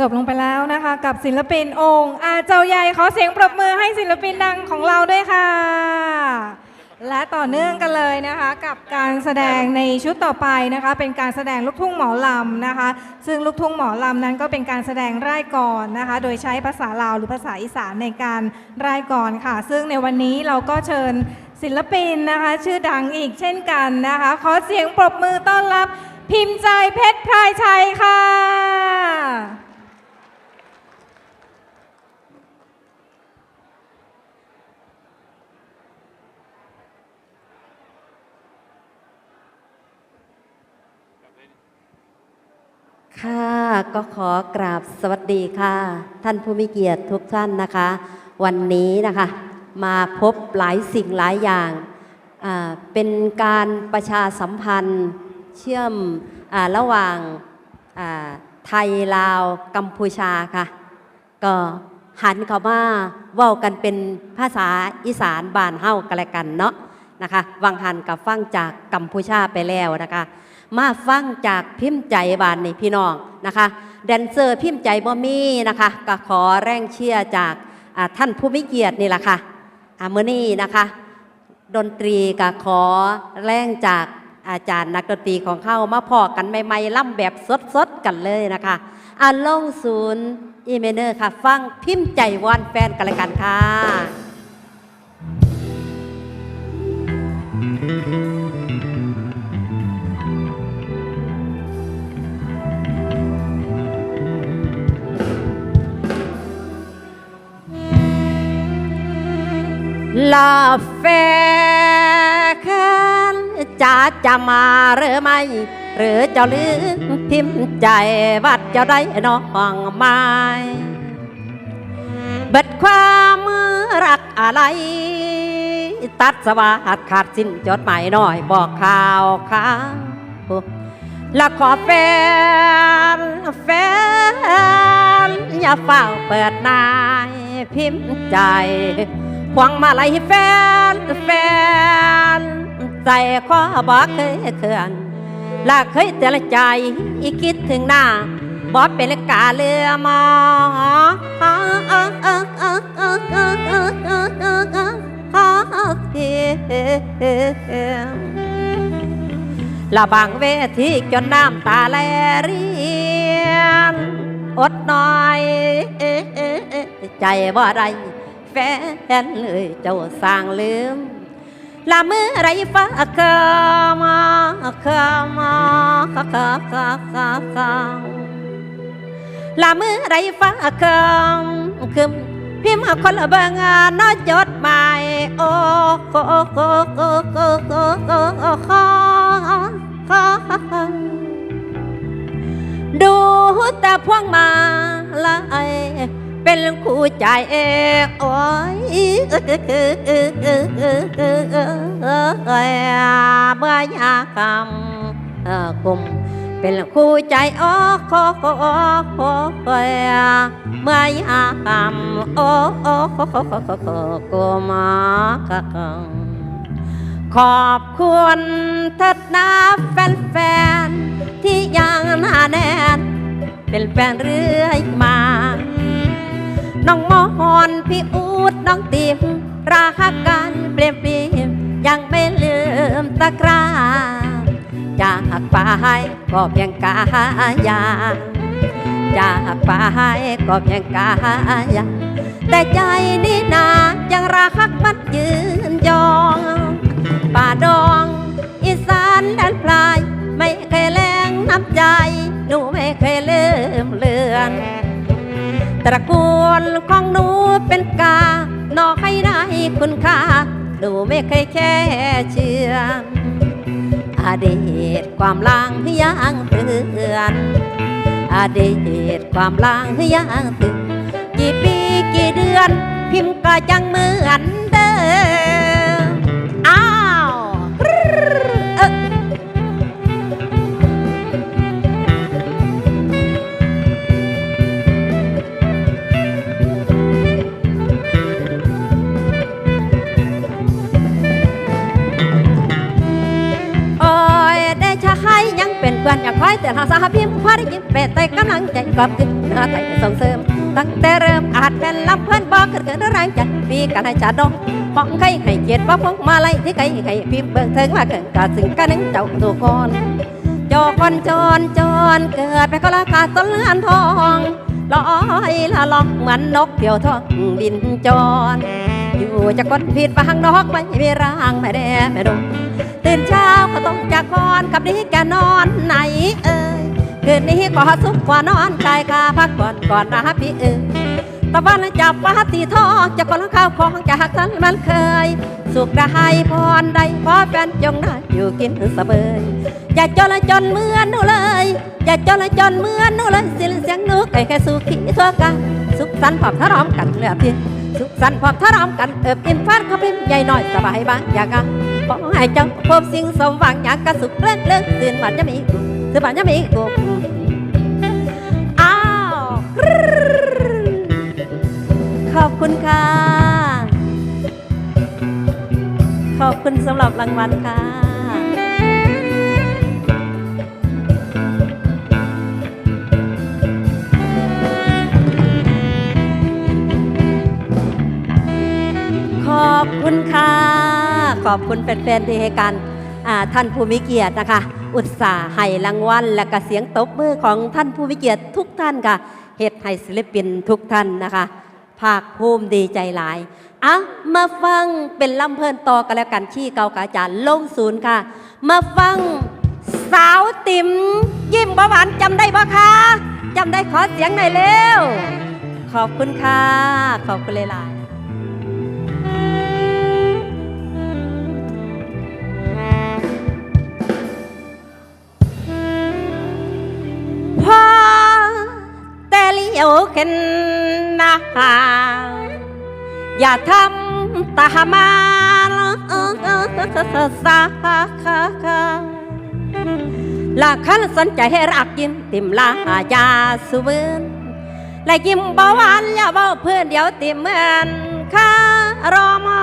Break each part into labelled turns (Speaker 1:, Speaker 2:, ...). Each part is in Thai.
Speaker 1: จบลงไปแล้วนะคะ กับศิลปินองค์อาเจ้าใหญ่ขอเสียงปรบมือให้ศิลปินดังของเราด้วยค่ะ และต่อเนื่องกันเลยนะคะ กับการแสดงในชุดต่อไปนะคะ เป็นการแสดงลูกทุ่งหมอลำนะคะ ซึ่งลูกทุ่งหมอลำนั้นก็เป็นการแสดงร่ายกรนะคะ โดยใช้ภาษาลาวหรือภาษาอีสานในการร่ายกรค่ะ ซึ่งในวันนี้เราก็เชิญศิลปินนะคะ ชื่อดังอีกเช่นกันนะคะ ขอเสียงปรบมือต้อนรับพิมพ์ใจเพชรพรายชัยค่ะ
Speaker 2: ค่ะก็ขอกราบสวัสดีค่ะ ท่านผู้มีเกียรติทุกท่านนะคะ วันนี้นะคะ มาพบหลายสิ่งหลายอย่างเป็นการประชาสัมพันธ์เชื่อมอระหว่างไทยลาวกัมพูชาค่ะ ก็หันเขามาเว้ากันเป็นภาษาอีสานบานเฮากันละกันเนาะนะคะวังหันกับฟังจากกัมพูชาไปแล้วนะคะ มาฟังจากพิมพ์ใจบานนี่พี่น้องนะคะแดนเซอร์พิมพ์ใจบ่มีนะคะ ก็ขอแรงเชียร์จากท่านผู้มีเกียรตินี่แหละค่ะอ่ามื้อนี้นะคะ ดนตรีก็ขอแรงจากอาจารย์นักดนตรีของเขามาพอกันใหม่ๆล่ำแบบสดๆกันเลยนะคะอ่าลงศูนย์อีเมเนอร์ค่ะ ฟังพิมพ์ใจวอนแฟนกันเลยกันค่ะ ลาแฟนจะจะมาหรือไม่ หรือเจ้าลืมพิมพ์ใจวัดจ้าได้น้องไม้เบิดความรักอะไร ตัดสวัสดขาดสิ้นจดหมายน้อยบอกข่าวข่าวและขอแฟนแฟนอย่าเฝ้าเปิดนายพิมพ์ใจ หวังมาลัยแฟนแฟน ใจขอบอกเคยเขื่อนและเคยแต่ละใจอีคิดถึงหน้าบอกเป็นกาเรือมอละบางเวทีจนน้ำตาแลเรียนอดหน่อย ใจว่าไร แฟนเลยเจ้าสร้างลืมละเมื่อไรฟ้าเคามาเคามาเคาเคาเคาเคาเคาละเมื่อไรฟ้าเคามคืมพิมพ์คนละเบงานน้อยจดหมายโอ้โคโคโคโคโคโคโคโคดูแต่พวงมาลาย เป็นคู่ใจเองโอ้ยเมื่อยามกลุ่มเป็นคู่ใจโอ้โคโคโคเมื่อยามโอ้โอ้โคโคโคโคโคมาคังขอบคุณทัดนาแฟนๆที่ยังหนาแน่นเป็นแฟนเรื่อยมา น้องมอนพี่อูดน้องติมรักกันเปลี่ยนเปลี่ยนยังไม่ลืมตะกร้าจากไปก็เพียงกายาจากไปก็เพียงกายาแต่ใจนี่นายังรักมันยืนยอง ป่าดอง อีสานแดนปลาย ไม่เคยแรงน้ำใจ ตระกูลของหนูเป็นกา นอกให้ได้คุณค่า หนูไม่เคยแค่เชื่ออดีตความลางยังเตือนอดีตความลางยังเตือนกี่ปีกี่เดือน พิมพ์ก็ยังเหมือนเดิม โอ้ยได้ชะให้ยังเป็นเพื่อนอยายแต่หาสาพิมพ์พอได้ยิ้มเปรตแต่กำลังใจกลับขึ้นหน้าไทยส่งเสริม ตั้งแต่เริ่มอาจเป็นลำเพื่อนบอกเกิดเกิดแรงใจปีกันให้จัดดอกป้องใครให้เกียรติว่าพวกมาไล่ที่ใครให้พิมพ์เบิ่งเถิงมาเกิดกาสึงกันนึงเจ้าตัวก่อนจอคนจรจรเกิดไปก็ลากาต้นเลือนทองลอยละลองเหมือนนกเกี่ยวทองบินจร อยู่จะกดผิดบางนอกไม่มีร่างไม่แด่ไม่ดงตื่นเช้าก็ต้องจากคอนกับนี้แกนอนไหนเอ่ยคืนนี้ก็สุขกว่านอนชายคาพักก่อนก่อนนะพี่เอ่ยตะวันจับฟ้าตีทองจะก่อนข้าวของจากสันมันเคย สุขได้พรใดพอแฟนจงได้อยู่กินสบายอย่าจนละจนเหมือนหนูเลย อย่าจนละจนเหมือนหนูเลยเสียงเสียงนูไก่แค่สุขีทั่วกันสุขสันต์พร้อมทะเลาะกันเหลือเพียง สุขสันต์พร้อมทะเลาะกันเอิบอินฟ้านเขาพิมพ์ใหญ่หน่อยสบายบ้างอยากอะขอให้เจ้าพบสิ่งสมหวังอยากกระสุขเลิกเลิกตื่นมันจะมีกูตื่นมันจะมีกูอ้าวกรึ๊ดขอบคุณค่ะ ขอบคุณสำหรับรางวัลค่ะ คุณค่ะ ขอบคุณแฟนๆที่ให้การท่านผู้มีเกียรตินะคะ อุตสาห์ให้รางวัล และก็เสียงตบมือของท่านผู้มีเกียรติทุกท่านค่ะเหตุให้ศิลปินทุกท่านนะคะ ภาคภูมิดีใจหลายอะมาฟังเป็นลำเพลินต่อกันแล้วกันที่เกากาจารย์ลงศูนย์ค่ะ มาฟังสาวติ๋มยิ้มบหวานจำได้ปะคะจำได้ขอเสียงหน่อยเร็วขอบคุณค่ะ ขอบคุณเลยหลาย ลี้ยวเข็นนาอย่าทำตามาสาลาคันสนใจให้รักยิ้มติมลายาสุเวนและยิ้มเบ่หวานอย่าเบาเพื่อนเดี๋ยวติมเหมือนข้ารอมอ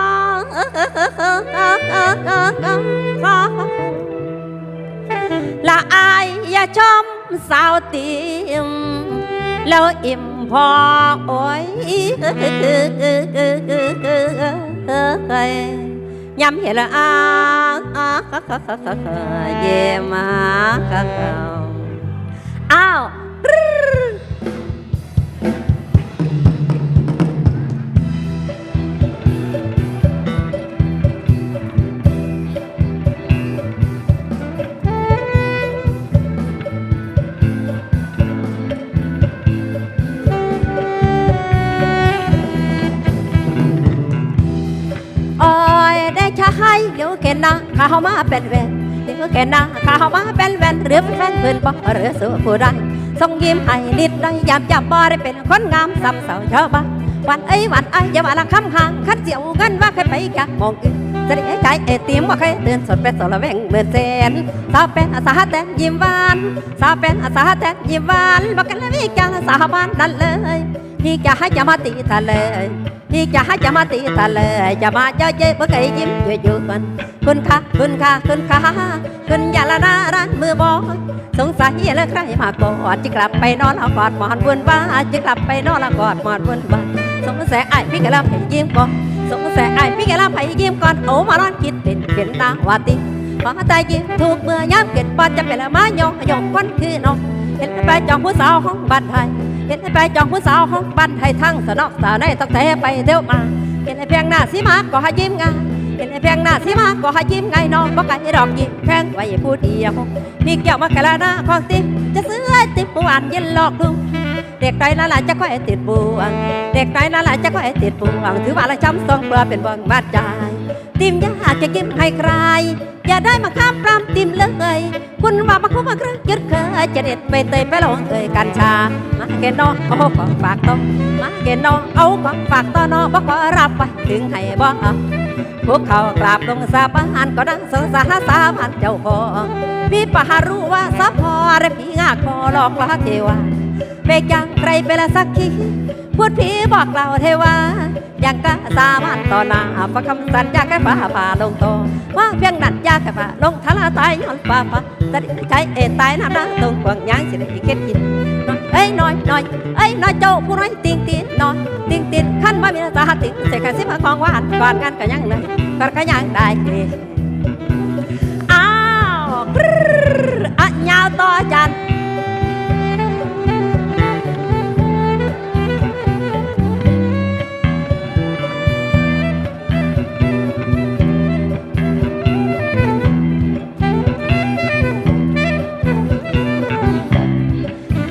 Speaker 2: ละอายอย่าชมสาวติมแล้วอิ่ม พอโอ้ยย้ำเห็นละอาเย่มาอา ข้ามาเป็นแวนเดี๋ยวเกณฑ์นะข้ามาเป็นแวนหรือเป็นแฟนเพื่อนบ่หรือสู้ผู้ใดส่งยิ้มให้นิดหน่อยยามจับบ่ได้เป็นคนงามซ้ำเสาชาวบ้านวันเอ้วันไอ้ยอย่ามาละคำห่างคัดเจียวกันว่าเคยไปกันมองอื่นจะได้ใจเอติมว่าเคยเตือนสดเป็นสละแวงเหมือนเซนสาวเป็นอาสาแต่ยิ้มหวานสาวเป็นอาสาแต่ยิ้มหวานบอกกันแล้วมีกันสาบานนั่นเลย พี่จะให้จะมาตีทะเลพี่จะให้จะมาตีทะเลจะมาเจอเจ๊เมื่อไก่ยิ้มอยู่อยู่กันคุณค่ะคุณค่ะคุณค่ะคุณอย่าละนาร้านมือบอยสงสัยแล้วใครมากอดจะกลับไปนอนแล้วกอดหมอนบุญบ้านจะกลับไปนอนแล้วกอดหมอนบุญบ้านสงสัยไอ้พี่กะลาให้ยิ้มก่อนสงสัยไอ้พี่กะลาให้ยิ้มก่อนโอ้มานอนคิดเป็นเป็นตาวาติพอใจยิ้มถูกเมื่อย้ำเกิดปอนจะเป็นละมายองยองควันคือน้องเห็นไปจองผู้สาวของบ้านไทย เห็นไปจองผู้สาวของบ้านไทยทั้งสนอกสาวในต้องแต่ไปเที่ยวมาเห็นไอ้เพียงหน้าสีมาก็ให้ยิ้มไงเห็นไอ้เพียงหน้าสีมาก็ให้ยิ้มไงน้องบ่ไก่ดอกยิ้มแพงไว้พูดเดียวพี่เกี่ยวมากะลาหน้าของติจะซื้อไอติมหวานย็นหลอกดูเด็กใจนั่นแหละจะก็ไอติดบวงเด็กใจนั่นแหละจะก็ไอติดบวงถือว่าละช้ำสองเปลือเป็นบวงบาดใจ ติมอยากจะกินให้ใคร อย่าได้มาข้ามปรามติมเลย คุณว่ามาคุ้มมาครื่งยึดเคยจะเด็ดไปเตยไปลงเอ่ยกัญชา มาเกณฑ์น้องเอาของฝากต้องมาเกณฑ์น้องเอาของฝากต่อน้องบอกว่ารับไปถึงให้บ่พวกเขากราบลงสาบานก็ดังสงสารสาบานเจ้าของพี่ปะหารู้ว่าสะพอและพี่งาคอหลอกว่าเทวาเบกยังใครเป็นละสักที พูดผีบอกเราเทว่ายังกะสามันต่อหน้าฟังคำสัญญาแค่ฟ้าผ่าลงโตว่าเพียงนัดยาแค่ฟ้าลงทะลาตายย้อนฟ้าฟ้าจะได้ใช้เอตายน้ำน้าตรงกวางยางสิได้เข็ดกินน้อยเอ้ยน้อยน้อยเอ้ยน้อยโจ้ผู้น้อยติงตินน้อยติงตินขั้นว่ามีสาติเสกสิมาของหวานก่อนกันก็ยังเลยก่อนก็ยังได้เกอ้าวกรึ๊ดอะยาวต่อจัน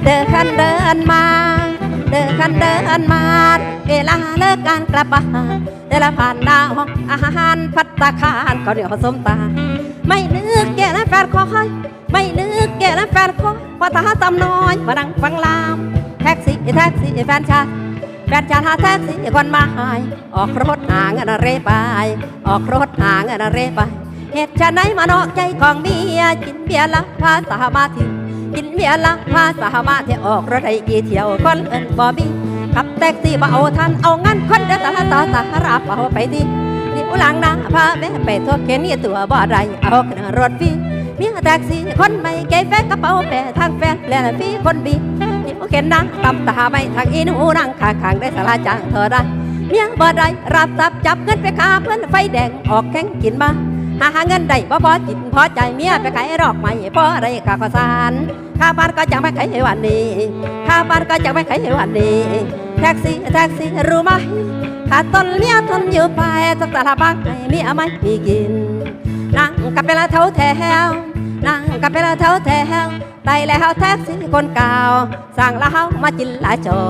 Speaker 2: เดินคันเดินมา เดินคันเดินมา เวลาเลิกการกลับบ้านเดินผ่านหน้าห้องอาหารพัตตาคารก็เดี๋ยวผสมตา ไม่นึกแก่และแฟนคอยไม่นึกแก่และแฟนคอยพอตาตำน้อยมานั่งฟังลามแท็กซี่แท็กซี่แฟนชาแฟนชาหาแท็กซี่คนมาหายออกรถหางินเรไปออกรถหางินเรไปเหตุชะไหนมานอกใจของเมียกินเบียร์ละพาสามาถึง กินเบียร์ละพาสามาเที่ยวออกรถไอ้กี่เที่ยวคนเอินบอบีขับแท็กซี่มาเอาทันเอางั้นคนเดินตาตาตารับเอาไปดินิ้วหลังนะพาแม่ไปทั่วเกนี่ตัวบ่ได้เอาขึ้นรถฟรีเมียแท็กซี่คนไม่เก๋แฟกระเป๋าแปะทางแฟนและฟรีคนบีนิ้วเข็นนั่งตำตาไม่ทางอีนูนั่งข้างได้สาราจ้างเธอได้เมียบ่ได้รับทรัพย์จับเงินไปคาเพื่อนไฟแดงออกแข่งกินมา หาหาเงินได้บ่พอจิตพอใจเมียไปขายรอกไม่พอได้ค่าข้าวสารข้าบ้านก็จะไม่ขายให้วันนี้ข้าบ้านก็จะไม่ขายให้วันนี้แท็กซี่แท็กซี่รู้ไหมขาดต้นเมียทนอยู่ไปสักตาลาบักให้เมียไม่มีกินนั่งกับเวลาเท่าแถว นั่งกับเวลาเท่าแถวไตแล้วแท็กซี่คนเก่าสั่งแล้วมาจินหลายจอ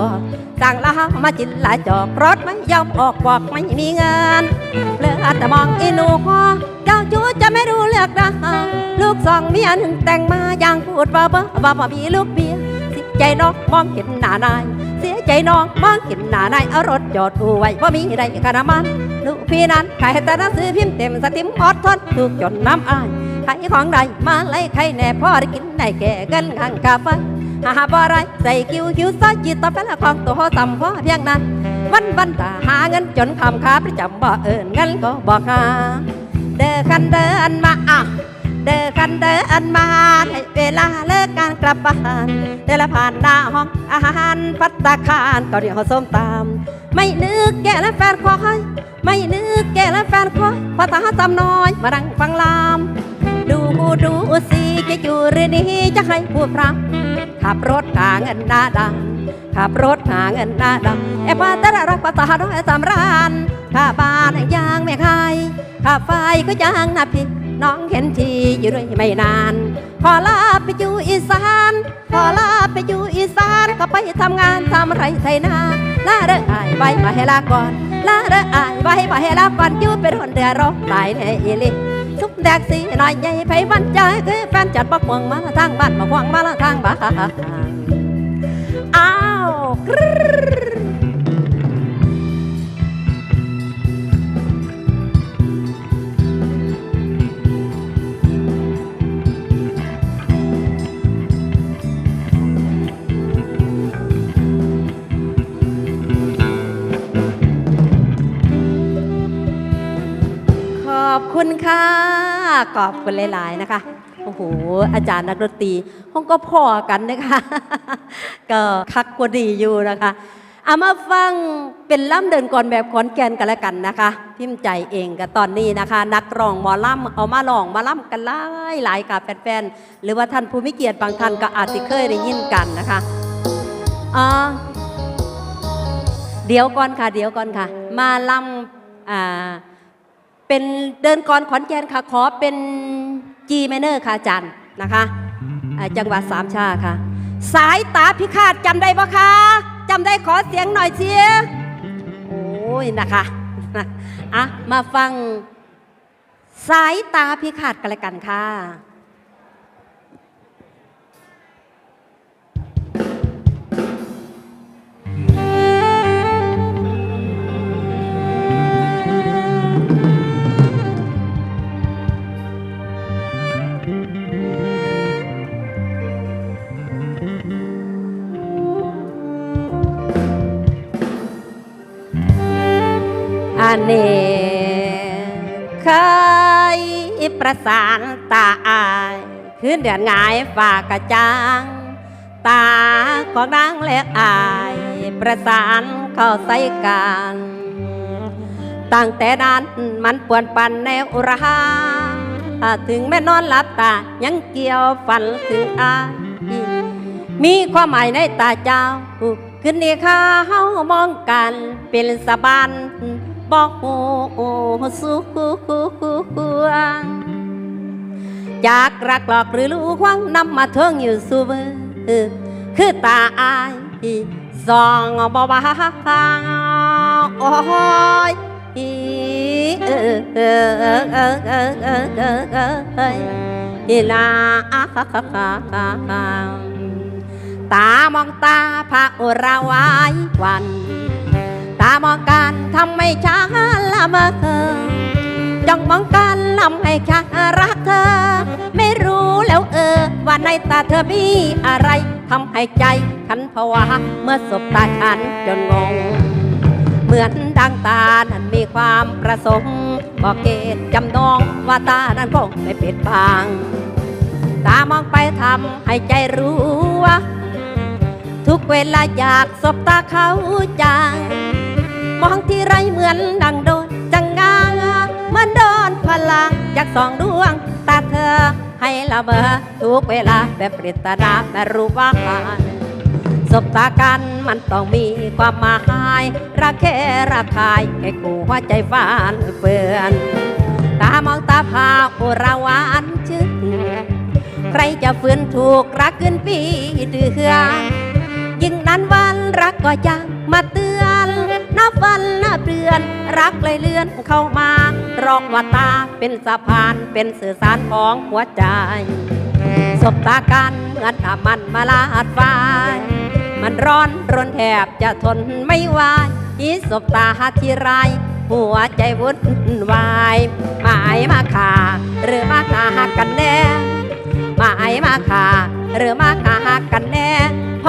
Speaker 2: สั่งแล้วมาจินหลายจอกรถไม่ยอมออกบอกไม่มีเงินเลือแต่มองอีหนูฮอเจ้าจูจะไม่รู้เลือกนะลูกสองเมียหนึ่งแต่งมาอย่างพูดว่าบ้าว่าบ่มีลูกเมียสียใจน้องมองเห็นหน้านายเสียใจน้องมองเห็นหน้านายเอารถจอดอูไว้ว่ามีใดขนาดมันลูกพี่นั้นขายแต่หนังสือพิมพ์เต็มสติมอดทนถูกจนน้ำอาย ขายของใดมาไล่ใครแน่พ่อได้กินได้แก่กันข้างกาไฟหาบ่ไรใส่คิวคิวซอจีต่อไปละของตัวต่ำพ่อเพียงนั้นวันวันตาหาเงินจนคำค้าประจำบ่เอิญเงินก็บอกหาเดินคันเดินมาอะเดินคันเดินมาให้เวลาเลิกการกลับบ้านเดินผ่านหน้าห้องอาหารพัตตาคารก็เดี๋ยวส้มตามไม่นึกแกและแฟนคอยไม่นึกแกและแฟนคอยพอตาตำน้อย มาดังฟังลาม ดูดูสิจะอยู่หรือนี้จะให้พูดพระขับรถหาเงินหน้าดังขับรถหาเงินหน้าดำแอบมาแต่ละรักภาษาด้วยสำรานข้าบ้านยางไม่ใครข้าไฟก็ยางนับผิดน้องเห็นทีอยู่ด้วยไม่นานพอลาไปอยู่อีสานพอลาไปอยู่อีสานก็ไปทำงานทำไรไทยนาลาเด้ออายไว้มาให้ลาก่อนลาเด้ออายไว้มาให้ลาก่อนอยู่เป็นคนเดือดร้อนตายแน่อีลิ สุกแดกสีหน่อยใหญ่ไผวันใจคือแฟนจัดบักหวงมาละทางบ้านมาหวงมาละทางบ้านอ้าว คุณค่ะขอบคุณหลาย ๆ นะคะโอ้โหอาจารย์นักดนตรีห้องก็พอกันนะคะก็คักกว่าดีอยู่นะคะเอามาฟังเป็นล่ำเดินก่อนแบบขอนแก่นกันแล้วกันนะคะ พิมพ์ใจเองกับตอนนี้นะคะ นักร้องหมอล่ำเอามาลองมาล่ำกันหลายหลายกับแฟนๆหรือว่าท่านผู้มิเกียรติบางท่านก็อาจจะเคยได้ยินกันนะคะอ๋อเดี๋ยวก่อนค่ะ เดี๋ยวก่อนค่ะ มาล่ำอ่า เป็นเดินกรอนขอนแก่นค่ะ ขอเป็น G minor ค่ะอาจันนะคะจังหวัดสามชาค่ะ สายตาพิฆาตจำได้ปะคะจำได้ขอเสียงหน่อยเชียโอ้ยนะคะอะมาฟังสายตาพิฆาตกันเลยกันค่ะ อันนี้เคยประสานตาอายคืนเดือนงายฝากกระจางตาของนางและอายประสานเข้าใส่กันตั้งแต่นั้นมันปวนปันแนวราถ้าถึงแม่นอนหลับตายังเกี่ยวฝันถึงอายมีความหมายในตาเจ้าขึ้นนี่ข้าเฮามองกันเป็นสะบาน บ่หสุวงจากรักหลอกหรือลูกวังนำมาเทิงอยู่สุเบคือตาอายสองบ่บ่โอ้ยอีลาตามองตาพระอุระไว้วันามองกันทำให้ฉันละเมอจ้องมองกันลำให้ฉันรักเธอ ไม่รู้แล้วเออ ว่าในตาเธอมีอะไรทำให้ใจฉันผวาเมื่อสบตาฉันจนงง เหมือนดังตานั้นมีความประสงค์บอกเกตจำนองว่าตานั้นคงไม่ปิดบังตามองไปทำให้ใจรู้ว่า ทุกเวลาอยากสบตาเขาจาง มองที่ไรเหมือนดังโดน จังงางเหมือนโดนพลังจากสองดวงตาเธอ ให้ละเมอทุกเวลาแบบปริตนาไม่รู้ว่าการสบตากันมันต้องมีความหมายรักแค่รักคายแค่กูหัวใจฟานเฟือนตามองตาพาอุราวานชื่นใครจะฝืนถูกรักขึ้นปีเดือนยิ่งนั้นวันรักก็ยังมาตือ นับวันนับเดือน รักเลยเลื่อนเข้ามา รองว่าตาเป็นสะพานเป็นสื่อสารของหัวใจ สบตากันเหมือนถ้ามันมาลาดฟ้ามันร้อนรนแทบจะทนไม่ไหวอีสบตาทีไรหัวใจวุ่นวายหมายมาขาหรือมาขากันแน่หมายมาขาหรือมาขากันแน่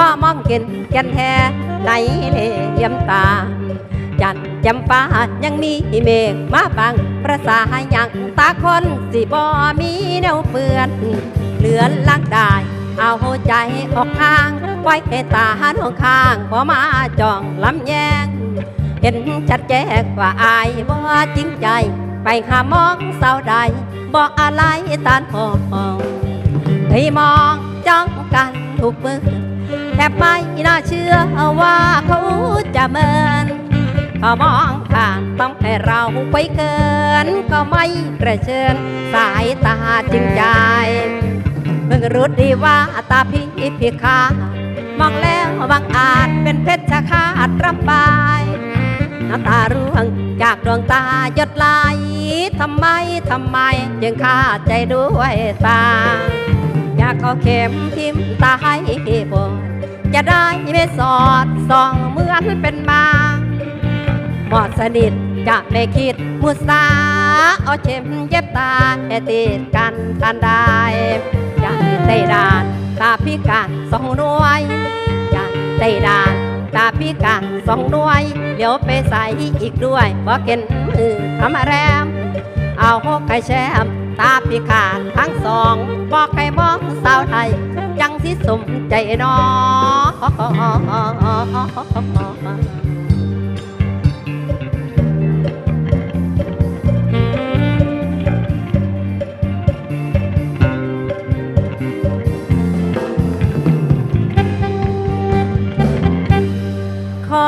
Speaker 2: พ่อมองเห็นแกันแท้ในเหลี่ยมตา จันจำปายังมีเมฆมาบังประสาอย่างตาคนสิบ่มีแนวเปื้อนเหลือนลักได้เอาใจออกข้างไว้ให้ตาหันข้างพอมาจ้องลำแยง เห็นชัดแจ้งว่าอายบ่จริงใจ ไปหามองเศร้าใดบ่อะไรตานหองให้มองจ้องกันทุกมือ แทบไม่น่าเชื่อว่าเขาจะเมินพอมองผ่านต้องให้เราไปเกิน ก็ไม่กระเชิญสายตาจริงใจเพิ่งรู้ดีว่าตาพี่พิฆามองแล้วบางอาจเป็นเพชรคาดรำบายน้ำตาร่วงจากดวงตาหยดไหลทำไม ทำไม จึงขาดใจด้วยตา อยากเอาเข็มทิ่มตาให้บน จะได้ไม่สอดส่องเหมือนเป็นมาหมอดสนิทจะไม่คิดมุสาเอาเข็มเย็บตาให้ติดกันทันได้อยากได้ดานตาพิการสองหน่วยอยากได้ดานตาพิการสองหน่วยเดี๋ยวไปใส่อีกด้วยบอกเห็นมือทำแรมเอาหกไก่แชม ตาพิการทั้งสองบอกให้มองสาวไทย ยังสิสมใจนอข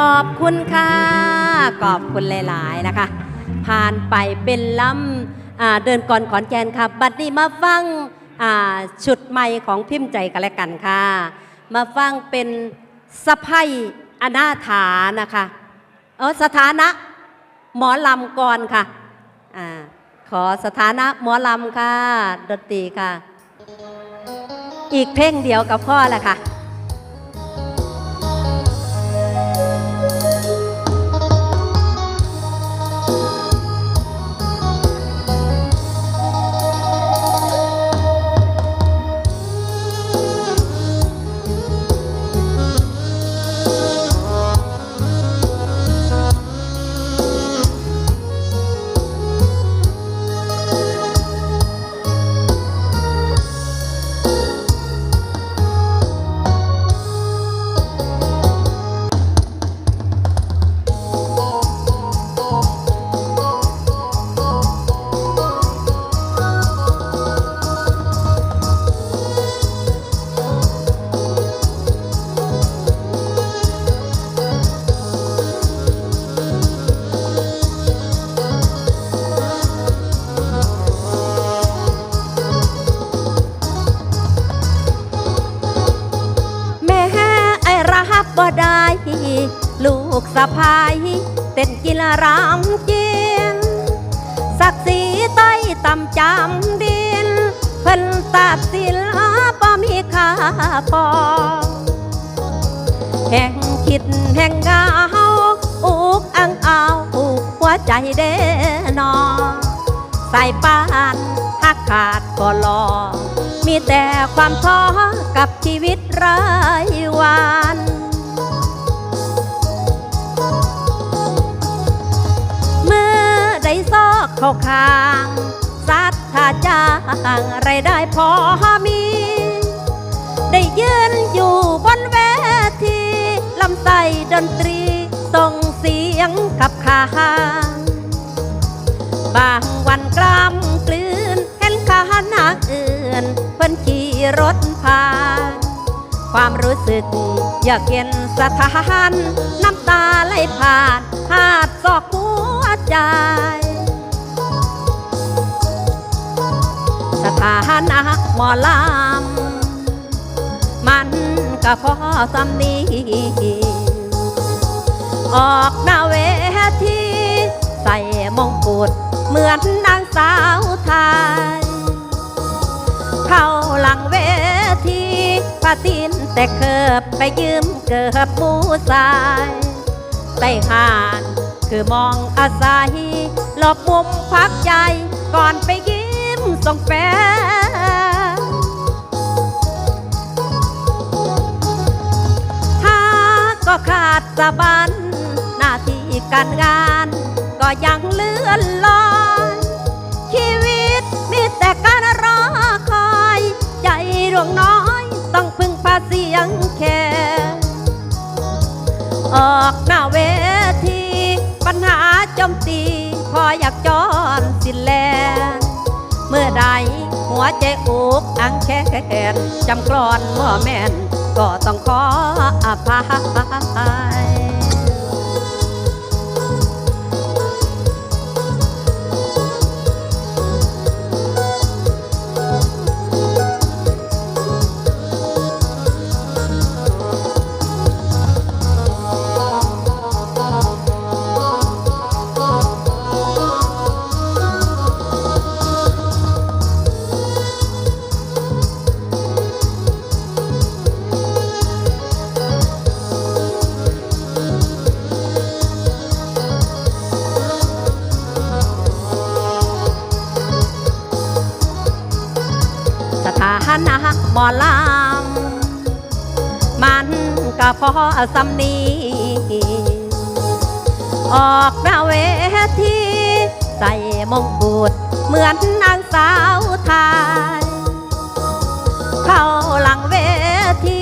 Speaker 2: อบคุณค่ะ ขอบคุณหลาย ๆ นะคะ ผ่านไปเป็นลำ เดินก่อนขอนแกนค่ะ บัดนี้มาฟังชุดใหม่ของพิมพ์ใจกันแล้วกันค่ะ มาฟังเป็นสะพ้ยอนาถานะคะเออสถานะหมอลำก่อนค่ะอ่าขอสถานะหมอลำค่ะดนตรีค่ะ อีกเพลงเดียวกับพ่อแหละค่ะ กสะพายเต้นกีฬารำเจียนศักดิ์ศรีใต้ต่ำจำดินเพิ่นตัดสินบ่มีค่าพอแห่งคิดแห่งเงาอุกอังเอาอุกหัวใจเด้นอใสายปานหักขาดก็รอมีแต่ความท้อกับชีวิตรายวัน เข้าคางสัตว์ถ้าจ้างไรายได้พอมี ได้ยืนอยู่บนเวทีลำไส้ดนตรีส่งเสียงขับขานบางวันกล้ำกลืนเห็นขาหนักอื่นเพิ่นขี่รถผ่าน ความรู้สึกอยากเห็นสถาน น้ำตาไหลผ่านหาดซอกหัวใจ สถานะหมอลำมันก็พอสำนีออกหน้าเวทีใส่มงกุฎเหมือนนางสาวไทย เข้าหลังเวทีพาตินแต่เคิบไปยืมเกิบมูสายใต้หานคือมองอาศัยหลบมุมพักใจก่อนไป ส่งแฟถ้าก็ขาดสะบันหน้าที่การงาน ก็ยังเลื่อนลอยชีวิตมีแต่การรอคอย ใจดวงน้อยต้องพึ่งพาเสียงแค่ออกหน้าเวที ปัญหาจมตี พออยากจอนสินแล เมื่อใดหัวใจอุกอังแค่แขนจำกรอนเมื่อแม่น ก็ต้องขออภัย ลำมันก็พอสำนีออกหน้าเวทีใส่มงกุฎเหมือนนางสาวไทย เข้าหลังเวที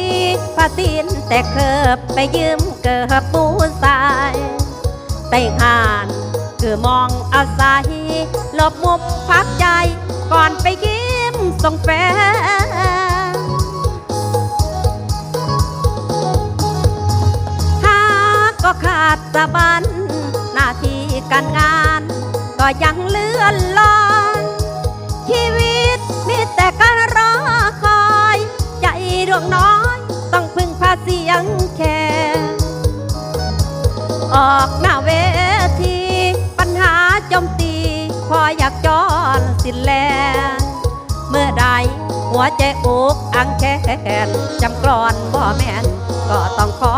Speaker 2: พาตินแต่เคิบไปยืมเกิบปูสายไต่หานคือมองอาศัยหลบมุมพักใจ ก่อนไปยิ้มส่งแฟน ก็ขาดสะบันหน้าที่การงาน ก็ยังเลื่อนลอยชีวิตมีแต่การรอคอย ใจดวงน้อย ต้องพึ่งพาเสียงแค่ออกหน้าเวที ปัญหาจมตี พออยากจอนสิ้นแล เมื่อใดหัวใจอกอังแขนจำกรอนบ่แม่นก็ต้องขอ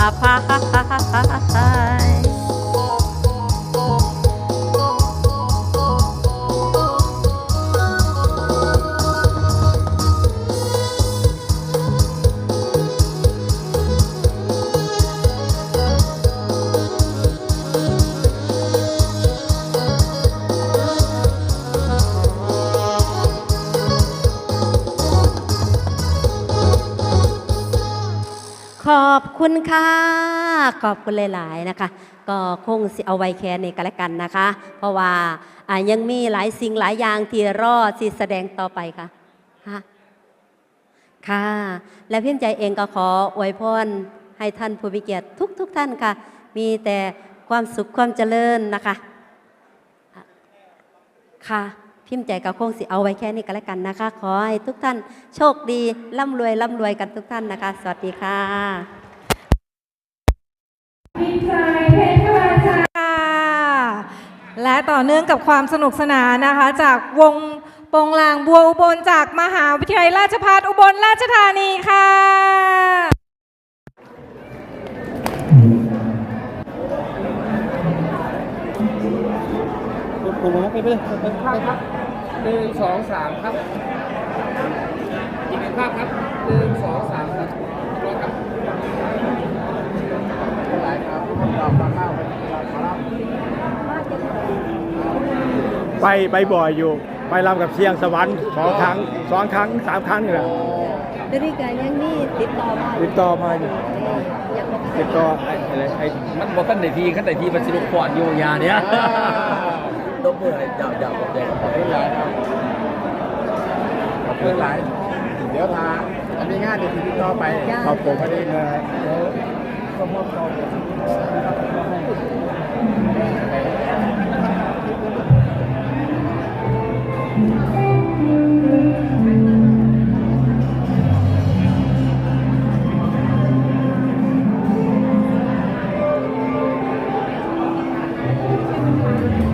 Speaker 2: อภัย ขอบคุณค่ะ ขอบคุณหลาย ๆ นะคะ ก็คงสิเอาไว้แค่นี้กันแล้วกันนะคะ เพราะว่ายังมีหลายสิ่งหลายอย่างที่รอสิแสดงต่อไปค่ะค่ะ และเพียงใจเองก็ขออวยพรให้ท่านผู้มีเกียรติทุกทุกท่านค่ะ มีแต่ความสุขความเจริญนะคะ ค่ะ พิมพ์ใจกับคงสิเอาไว้แค่นี้กันแล้วกันนะคะ ขอให้ทุกท่านโชคดีร่ำรวยร่ำรวยกันทุกท่านนะคะ สวัสดีค่ะ
Speaker 1: พิชัยเพชรราชาและต่อเนื่องกับความสนุกสนานนะคะ จากวงโปงลางบัวอุบลจากมหาวิทยาลัยราชภัฏอุบลราชธานีค่ะ
Speaker 3: ผมไปไปไปภาพครับ หนึ่งสองสามครับอีกหนึ่งภาพครับหนึ่งสองสามครับรถครับหลายครับเราฟังเล่าเราขอเล่า
Speaker 4: ไปไปบ่อยอยู่ ไปรำกับเชียงสวรรค์สองครั้งสองครั้งสามครั้งนี่แหละ
Speaker 2: ตอนนี้ก็ยังนี่ติดต่อมา
Speaker 4: ติดต่อมาอยู่
Speaker 2: ยังบ่
Speaker 4: ติดต่อไอ้อะไรไอ้
Speaker 3: มันบอกกันในทีขั้นในทีมันสนุกกว่าอยู่ยาเนี้ย
Speaker 5: ต้องเมื่อไหร่จับจับกับเด็ก
Speaker 3: ขอบคุณหลายครับขอบคุณหลาย
Speaker 5: เดี๋ยวทาอันนี้งายเดี๋ยวติดต่อไป
Speaker 4: ขอบผมไม่ได้เงิน
Speaker 5: เ